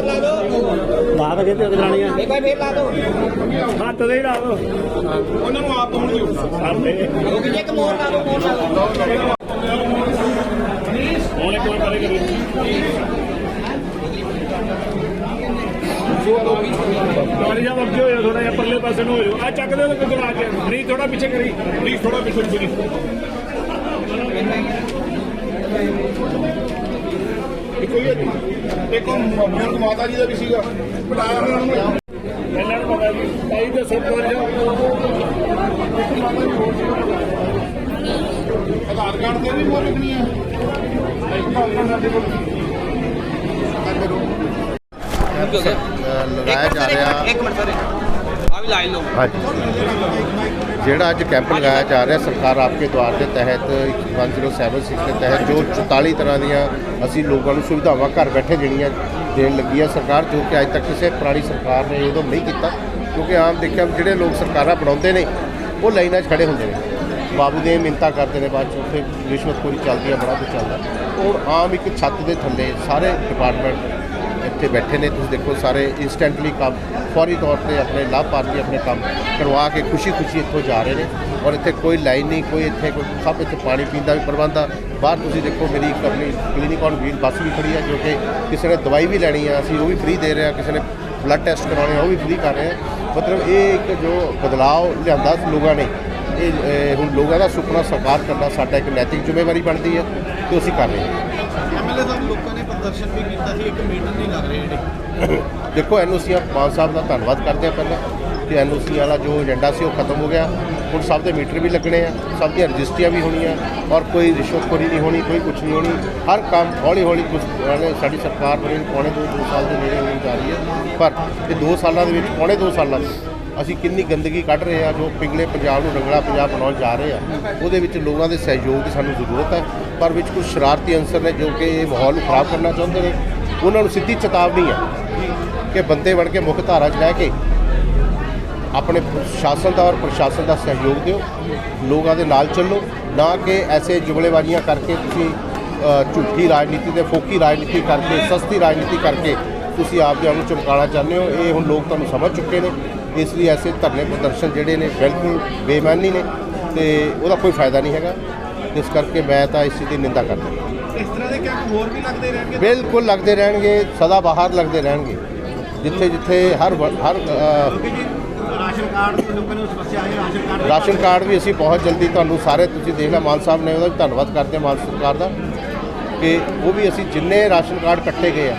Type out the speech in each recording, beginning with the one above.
ਦਿਓ। ਲਾ ਤਾਂ ਕਿਤੇ ਕਰਾਣੀ ਆ। ਇੱਕ ਵਾਰ ਫੇਰ ਲਾ ਦਿਓ। ਹੱਥ ਦੇ ਹੀ ਲਾ ਦੋ ਉਹਨਾਂ ਨੂੰ ਆਪ ਰੁਕ ਜੀ ਇੱਕ ਮੋਰ ਲਾ ਦਿਓ ਮੋਰ ਲਾ ਦਿਓ। ਹੁਣ ਇੱਕ ਵਾਰ ਕਰੇ ਕਰੀ ਗਾੜੀ ਜਾਂ ਅੱਗੇ ਹੋਇਆ ਥੋੜਾ ਜਿਹਾ ਪਰਲੇ ਪਾਸੇ ਨੂੰ ਹੋ ਜਾਓ ਆ ਚੱਕ ਦੇ ਉਹ ਗਲਾ ਕੇ। ਪਲੀਜ਼ ਥੋੜਾ ਪਿੱਛੇ ਕਰੀ। ਪਲੀਜ਼ ਥੋੜਾ ਪਿੱਛੇ ਕਰੀ। ਦੇਖੋ ਇਹ ਦੇਖੋ ਬਜ਼ੁਰਗ ਮਾਤਾ ਜੀ ਦਾ ਵੀ ਸੀਗਾ ਬਟਾਇਆ ਉਹਨਾਂ ਨੂੰ ਇਹਨਾਂ ਨੂੰ ਪਤਾ ਜੀ ਤਾਈ ਦੇ ਸੁੱਟ ਕਰ ਜਾ ਆਧਾਰ ਕਾਰਡ ਤੇ ਵੀ ਮੋਰ ਲਿਖਣੀ ਹੈ ਆਧਾਰ ਕਾਰਡ ਸਾਡੇ ਕੋਲ ਲਗਾਇਆ ਜਾ ਰਿਹਾ ਇੱਕ ਮਿੰਟ ਸਰ ਆ ਵੀ ਲਾਈਨ ਲਓ ਹਾਂਜੀ ਜਿਹੜਾ ਅੱਜ ਕੈਂਪ ਲਗਾਇਆ ਜਾ ਰਿਹਾ, ਸਰਕਾਰ ਆਪਕੇ ਦੁਆਰ ਦੇ ਤਹਿਤ 1076 ਦੇ ਤਹਿਤ, ਜੋ 44 ਤਰ੍ਹਾਂ ਦੀਆਂ ਅਸੀਂ ਲੋਕਾਂ ਨੂੰ ਸੁਵਿਧਾਵਾਂ ਘਰ ਬੈਠੇ ਦੇਣੀਆਂ ਦੇਣ ਲੱਗੀ ਹੈ ਸਰਕਾਰ, ਜੋ ਕਿ ਅੱਜ ਤੱਕ ਕਿਸੇ ਪੁਰਾਣੀ ਸਰਕਾਰ ਨੇ ਇਹਦੋਂ ਨਹੀਂ ਕੀਤਾ, ਕਿਉਂਕਿ ਆਮ ਦੇਖਿਆ ਜਿਹੜੇ ਲੋਕ ਸਰਕਾਰਾਂ ਬਣਾਉਂਦੇ ਨੇ, ਉਹ ਲਾਈਨਾਂ 'ਚ ਖੜੇ ਹੁੰਦੇ ਨੇ। ਬਾਬੂ ਦੇ ਮਿੰਤਾ ਕਰਦੇ ਨੇ ਬਾਅਦ 'ਚ, ਉੱਥੇ ਰਿਸ਼ਵਤਖੋਰੀ ਚੱਲਦੀ ਹੈ ਬੜਾ ਕੁਝ ਚੱਲਦਾ। ਔਰ ਆਮ ਇੱਕ ਛੱਤ ਦੇ ਥੱਲੇ ਸਾਰੇ ਡਿਪਾਰਟਮੈਂਟ ਇੱਥੇ ਬੈਠੇ ਨੇ, ਤੁਸੀਂ ਦੇਖੋ ਸਾਰੇ ਇਨਸਟੈਂਟਲੀ ਕੰਮ, ਫੌਰੀ ਤੌਰ ਤੇ ਆਪਣੇ ਲਾਭਪਾਤਰੀ ਆਪਣੇ ਕੰਮ ਕਰਵਾ ਕੇ ਖੁਸ਼ੀ-ਖੁਸ਼ੀ ਇੱਥੋਂ ਜਾ ਰਹੇ ਨੇ ਔਰ ਇੱਥੇ ਕੋਈ ਲਾਈਨ ਨਹੀਂ, ਕੋਈ ਇੱਥੇ ਕੋਈ ਸਭ ਇੱਥੇ ਪਾਣੀ ਪੀਣ ਦਾ ਵੀ ਪ੍ਰਬੰਧ ਆ। ਬਾਹਰ ਤੁਸੀਂ ਦੇਖੋ ਮੇਰੀ ਇੱਕ ਆਪਣੀ ਕਲੀਨਿਕ ਔਨ ਵੀਲ ਬੱਸ ਵੀ ਖੜੀ ਆ ਜੋ ਕਿ ਕਿਸੇ ਨੇ ਦਵਾਈ ਵੀ ਲੈਣੀ ਆ, ਅਸੀਂ ਉਹ ਵੀ ਫ੍ਰੀ ਦੇ ਰਹੇ ਆ, ਕਿਸੇ ਨੇ ਬਲੱਡ ਟੈਸਟ ਕਰਾਉਣੇ ਆ, ਉਹ ਵੀ ਫ੍ਰੀ ਕਰ ਰਹੇ ਆ। ਮਤਲਬ ਇਹ ਇੱਕ ਜੋ ਬਦਲਾਅ ਲਿਆਂਦਾ ਲੋਕਾਂ ਨੇ, ਇਹ ਹੁਣ ਲੋਕਾਂ ਦਾ ਸੁਪਨਾ ਸਾਕਾਰ ਕਰਨਾ ਸਾਡਾ ਇੱਕ ਨੈਤਿਕ ਜ਼ਿੰਮੇਵਾਰੀ ਬਣਦੀ ਹੈ ਤੇ ਅਸੀਂ ਕਰ ਰਹੇ ਹਾਂ। ਐਮਐਲਏ ਸਾਹਿਬ, ਲੋਕਾਂ ਨੇ ਪ੍ਰਦਰਸ਼ਨ ਵੀ ਕੀਤਾ ਸੀ, ਇੱਕ ਮੀਟਰ ਨਹੀਂ ਲੱਗ ਰਹੇ ਜਿਹੜੇ ਦੇਖੋ ਐਨਓਸੀਆਂ ਮਾਨ ਸਾਹਿਬ ਦਾ ਧੰਨਵਾਦ ਕਰਦੇ ਆ ਪਹਿਲਾਂ ਕਿ ਐਨਓਸੀ ਵਾਲਾ ਜੋ ਏਜੰਡਾ ਸੀ ਉਹ ਖਤਮ ਹੋ ਗਿਆ। ਹੁਣ ਸਭ ਦੇ ਮੀਟਰ ਵੀ ਲੱਗਣੇ ਆ, ਸਭ ਦੀਆਂ ਰਜਿਸਟਰੀਆਂ ਵੀ ਹੋਣੀਆਂ ਔਰ ਕੋਈ ਰਿਸ਼ਵਤਖੋਰੀ ਨਹੀਂ ਹੋਣੀ, ਕੋਈ ਕੁਝ ਨਹੀਂ ਹੋਣੀ। ਹਰ ਕੰਮ ਹੌਲੀ ਹੌਲੀ ਕੁਝ ਸਾਡੀ ਸਰਕਾਰ ਬਣੀ ਪੌਣੇ ਦੋ ਦੋ ਸਾਲ ਦੇ ਨੇੜੇ ਹੋਣੀ ਜਾ ਰਹੀ ਹੈ। ਪਰ ਇਹ 2 ਸਾਲਾਂ ਦੇ ਵਿੱਚ, ਪੌਣੇ 2 ਸਾਲਾਂ 'ਚ ਅਸੀਂ ਕਿੰਨੀ ਗੰਦਗੀ ਕੱਢ ਰਹੇ ਆ, ਜੋ ਪਿੰਗਲੇ ਪੰਜਾਬ ਨੂੰ ਰੰਗਲਾ ਪੰਜਾਬ ਬਣਾਉਣ ਜਾ ਰਹੇ ਆ, ਉਹਦੇ ਵਿੱਚ ਲੋਕਾਂ ਦੇ ਸਹਿਯੋਗ ਦੀ ਸਾਨੂੰ ਜ਼ਰੂਰਤ ਹੈ। ਪਰ ਵਿੱਚ ਕੁਝ ਸ਼ਰਾਰਤੀ ਅੰਸਰ ਨੇ ਜੋ ਕਿ ਇਹ ਮਾਹੌਲ ਨੂੰ ਖਰਾਬ ਕਰਨਾ ਚਾਹੁੰਦੇ ਨੇ। ਉਹਨਾਂ ਨੂੰ ਸਿੱਧੀ ਚੇਤਾਵਨੀ ਹੈ ਕਿ ਬੰਦੇ ਬਣ ਕੇ ਮੁੱਖ ਧਾਰਾ 'ਚ ਰਹਿ ਕੇ ਆਪਣੇ ਸ਼ਾਸਨ ਦਾ ਔਰ ਪ੍ਰਸ਼ਾਸਨ ਦਾ ਸਹਿਯੋਗ ਦਿਓ, ਲੋਕਾਂ ਦੇ ਨਾਲ ਚੱਲੋ, ਨਾ ਕਿ ਐਸੇ ਜੁਗਲੇਬਾਜ਼ੀਆਂ ਕਰਕੇ ਤੁਸੀਂ ਝੂਠੀ ਰਾਜਨੀਤੀ ਤੇ ਫੋਕੀ ਰਾਜਨੀਤੀ ਕਰਕੇ, ਸਸਤੀ ਰਾਜਨੀਤੀ ਕਰਕੇ ਤੁਸੀਂ ਆਪ ਦੇ ਆਪ ਨੂੰ ਚਮਕਾਉਣਾ ਚਾਹੁੰਦੇ ਹੋ। ਇਹ ਹੁਣ ਲੋਕ ਤੁਹਾਨੂੰ ਸਮਝ ਚੁੱਕੇ ਨੇ। ਇਸ ਲਈ ਐਸੇ ਧਰਨੇ ਪ੍ਰਦਰਸ਼ਨ ਜਿਹੜੇ ਨੇ ਬਿਲਕੁਲ ਬੇਈਮਾਨੀ ਨੇ ਤੇ ਉਹਦਾ ਕੋਈ ਫਾਇਦਾ ਨਹੀਂ ਹੈਗਾ। ਇਸ ਕਰਕੇ ਮੈਂ ਤਾਂ ਇਸ ਚੀਜ਼ ਦੀ ਨਿੰਦਾ ਕਰਦਾ। ਇਸ ਤਰ੍ਹਾਂ ਦੇ ਕੈਂਪ ਹੋਰ ਵੀ ਲੱਗਦੇ ਰਹਿਣਗੇ? ਬਿਲਕੁਲ ਲੱਗਦੇ ਰਹਿਣਗੇ ਸਦਾ ਬਾਹਰ ਲੱਗਦੇ ਰਹਿਣਗੇ। ਜਿੱਥੇ ਜਿੱਥੇ ਹਰ ਵ- ਹਰ ਅ, ਰਾਸ਼ਨ ਕਾਰਡ ਦੀ ਲੋਕਾਂ ਨੂੰ ਸਮੱਸਿਆ ਹੈ ਰਾਸ਼ਨ ਕਾਰਡ ਰਾਸ਼ਨ ਕਾਰਡ ਵੀ ਅਸੀਂ ਬਹੁਤ ਜਲਦੀ ਤੁਹਾਨੂੰ ਸਾਰੇ ਤੁਸੀਂ ਦੇਖ ਲਿਆ ਮਾਨ ਸਾਹਿਬ ਨੇ ਉਹਦਾ ਵੀ ਧੰਨਵਾਦ ਕਰਦੇ ਹਾਂ ਮਾਨ ਸਰਕਾਰ ਦਾ ਕਿ ਉਹ ਵੀ ਅਸੀਂ ਜਿੰਨੇ ਰਾਸ਼ਨ ਕਾਰਡ ਕੱਟੇ ਗਏ ਆ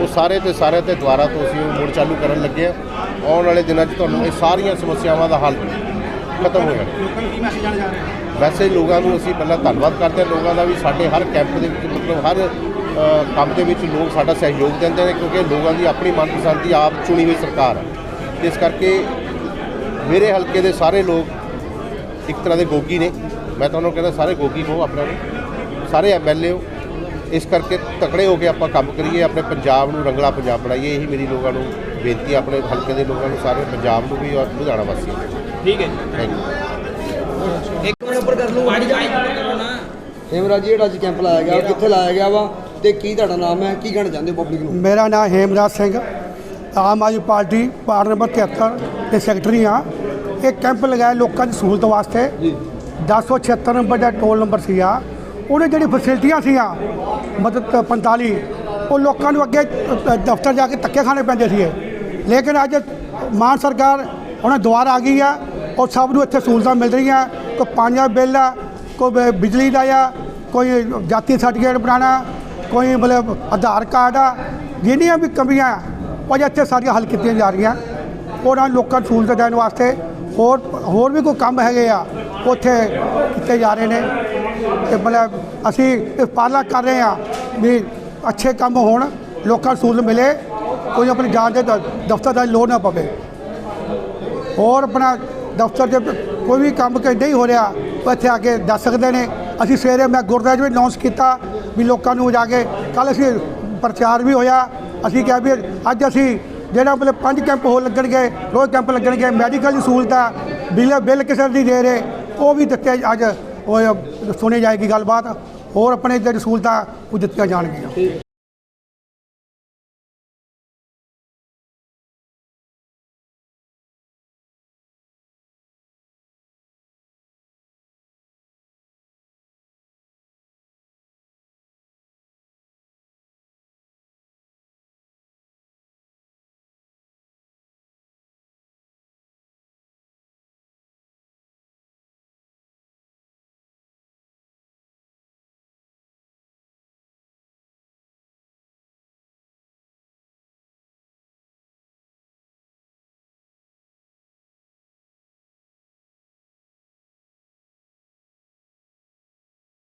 ਉਹ ਸਾਰੇ ਤੇ ਸਾਰੇ ਤੇ ਦੁਆਰਾ ਤੋਂ ਅਸੀਂ ਉਹ ਮੁੜ ਚਾਲੂ ਕਰਨ ਲੱਗੇ ਆ। ਆਉਣ ਵਾਲੇ ਦਿਨਾਂ 'ਚ ਤੁਹਾਨੂੰ ਇਹ ਸਾਰੀਆਂ ਸਮੱਸਿਆਵਾਂ ਦਾ ਹੱਲ ਖਤਮ ਹੋ ਜਾਣਾ। ਲੋਕਾਂ ਨੂੰ ਕੀ ਮੈਸੇਜ ਜਾਣਾ ਜਾ ਰਿਹਾ ਵੈਸੇ ਲੋਕਾਂ ਨੂੰ ਅਸੀਂ ਪਹਿਲਾਂ ਧੰਨਵਾਦ ਕਰਦੇ ਹਾਂ। ਲੋਕਾਂ ਦਾ ਵੀ ਸਾਡੇ ਹਰ ਕੈਂਪ ਦੇ ਵਿੱਚ ਮਤਲਬ ਹਰ ਕੰਮ ਦੇ ਵਿੱਚ ਲੋਕ ਸਾਡਾ ਸਹਿਯੋਗ ਦਿੰਦੇ ਨੇ ਕਿਉਂਕਿ ਲੋਕਾਂ ਦੀ ਆਪਣੀ ਮਨਪਸੰਦ ਦੀ ਆਪ ਚੁਣੀ ਹੋਈ ਸਰਕਾਰ ਹੈ। ਇਸ ਕਰਕੇ ਮੇਰੇ ਹਲਕੇ ਦੇ ਸਾਰੇ ਲੋਕ ਇੱਕ ਤਰ੍ਹਾਂ ਦੇ ਗੋਗੀ ਨੇ। ਮੈਂ ਤੁਹਾਨੂੰ ਕਹਿੰਦਾ ਸਾਰੇ ਗੋਗੀ ਹੋ ਆਪਣੇ ਸਾਰੇ ਐਮਐਲਏ ਹੋ। ਇਸ ਕਰਕੇ ਤਕੜੇ ਹੋ ਕੇ ਆਪਾਂ ਕੰਮ ਕਰੀਏ ਆਪਣੇ ਪੰਜਾਬ ਨੂੰ ਰੰਗਲਾ ਪੰਜਾਬ ਬਣਾਈਏ। ਇਹੀ ਮੇਰੀ ਲੋਕਾਂ ਨੂੰ ਬੇਨਤੀ ਆਪਣੇ ਹਲਕੇ ਦੇ ਲੋਕਾਂ ਨੂੰ ਸਾਰੇ ਪੰਜਾਬ ਨੂੰ ਵੀ ਔਰ ਲੁਧਿਆਣਾ ਵਾਸੀਆਂ ਨੂੰ। ਠੀਕ ਹੈ ਥੈਂਕ ਯੂ ਇੱਕ ਮਿੰਟ ਉੱਪਰ ਕਰ ਲਓ ਆੜੀ ਜਾਈ ਕਰੋ ਨਾ। ਹੇਮਰਾਜ ਜੀ ਜਿਹੜਾ ਅੱਜ ਕੈਂਪ ਲਾਇਆ ਗਿਆ ਕਿੱਥੇ ਲਾਇਆ ਗਿਆ ਵਾ ਤੇ ਕੀ ਤੁਹਾਡਾ ਨਾਮ ਹੈ ਕੀ ਕਹਿਣਾ ਚਾਹੁੰਦੇ ਹੋ ਪਬਲਿਕ ਨੂੰ? ਮੇਰਾ ਨਾਮ ਹੇਮਰਾਜ ਸਿੰਘ ਆਮ ਆਦਮੀ ਪਾਰਟੀ ਵਾਰਡ ਨੰਬਰ 73 ਦੇ ਸੈਕਟਰੀ ਹਾਂ। ਇਹ ਕੈਂਪ ਲਗਾਇਆ ਲੋਕਾਂ ਦੀ ਸਹੂਲਤ ਵਾਸਤੇ। ਜੀ। 1076 ਨੰਬਰ ਦਾ ਟੋਲ ਨੰਬਰ ਸੀਗਾ। ਉਹਨੇ ਜਿਹੜੀ ਫੈਸਿਲਿਟੀਆਂ ਸੀਆਂ ਮਦਦ 45 ਉਹ ਲੋਕਾਂ ਨੂੰ ਅੱਗੇ ਦਫ਼ਤਰ ਜਾ ਕੇ ਧੱਕੇ ਖਾਣੇ ਪੈਂਦੇ ਸੀਗੇ। ਲੇਕਿਨ ਅੱਜ ਮਾਨ ਸਰਕਾਰ ਉਹਨਾਂ ਦੁਆਰ ਆ ਗਈ ਆ। ਔਰ ਸਭ ਨੂੰ ਇੱਥੇ ਸਹੂਲਤਾਂ ਮਿਲ ਰਹੀਆਂ। ਕੋਈ ਪਾਣੀ ਦਾ ਬਿੱਲ ਆ, ਕੋਈ ਬਿਜਲੀ ਦਾ ਆ, ਕੋਈ ਜਾਤੀ ਸਰਟੀਫਿਕੇਟ ਬਣਾਉਣਾ, ਕੋਈ ਮਤਲਬ ਆਧਾਰ ਕਾਰਡ ਆ, ਜਿੰਨੀਆਂ ਵੀ ਕਮੀਆਂ ਉਹ ਇੱਥੇ ਸਾਰੀਆਂ ਹੱਲ ਕੀਤੀਆਂ ਜਾ ਰਹੀਆਂ। ਉਹਨਾਂ ਲੋਕਾਂ ਨੂੰ ਸਹੂਲਤਾਂ ਦੇਣ ਵਾਸਤੇ ਹੋਰ ਹੋਰ ਵੀ ਕੋਈ ਕੰਮ ਹੈਗੇ ਆ, ਉੱਥੇ ਕੀਤੇ ਜਾ ਰਹੇ ਨੇ। ਤੇ ਮਤਲਬ ਅਸੀਂ ਇਹ ਪਾਲਣਾ ਕਰ ਰਹੇ ਆ ਵੀ ਅੱਛੇ ਕੰਮ ਹੋਣ, ਲੋਕਾਂ ਨੂੰ ਸਹੂਲਤ ਮਿਲੇ, ਕੋਈ ਆਪਣੀ ਜਾਨ ਦੇ ਦ- ਦਫ਼ਤਰ ਦਾ ਲੋੜ ਨਾ ਪਵੇ। ਹੋਰ ਆਪਣਾ ਦਫ਼ਤਰ 'ਚ ਕੋਈ ਵੀ ਕੰਮ ਕਿ ਨਹੀਂ ਹੋ ਰਿਹਾ, ਉਹ ਇੱਥੇ ਆ ਕੇ ਦੱਸ ਸਕਦੇ ਨੇ। ਅਸੀਂ ਸਵੇਰੇ ਮੈਂ ਗੁਰਦੁਆਰੇ 'ਚ ਵੀ ਅਨਾਉਂਸ ਕੀਤਾ ਵੀ ਲੋਕਾਂ ਨੂੰ ਜਾ ਕੇ ਕੱਲ ਅਸੀਂ ਪ੍ਰਚਾਰ ਵੀ ਹੋਇਆ। ਅਸੀਂ ਕਿਹਾ ਵੀ ਅੱਜ ਅਸੀਂ ਜਿਹੜਾ ਮਤਲਬ ਪੰਜ ਕੈਂਪ ਹੋ ਲੱਗਣਗੇ, ਰੋਜ਼ ਕੈਂਪ ਲੱਗਣਗੇ, ਮੈਡੀਕਲ ਦੀ ਸਹੂਲਤਾਂ ਆ, ਬਿੱਲ ਬਿੱਲ ਕਿਸੇ ਦੀ ਦੇ ਰਹੇ, ਉਹ ਵੀ ਦਿੱਤੇ ਅੱਜ, ਉਹ ਸੁਣੀ ਜਾਏਗੀ ਗੱਲਬਾਤ। ਹੋਰ ਆਪਣੇ ਜਿਹੜੀ ਸਹੂਲਤਾਂ, ਉਹ ਦਿੱਤੀਆਂ ਜਾਣਗੀਆਂ।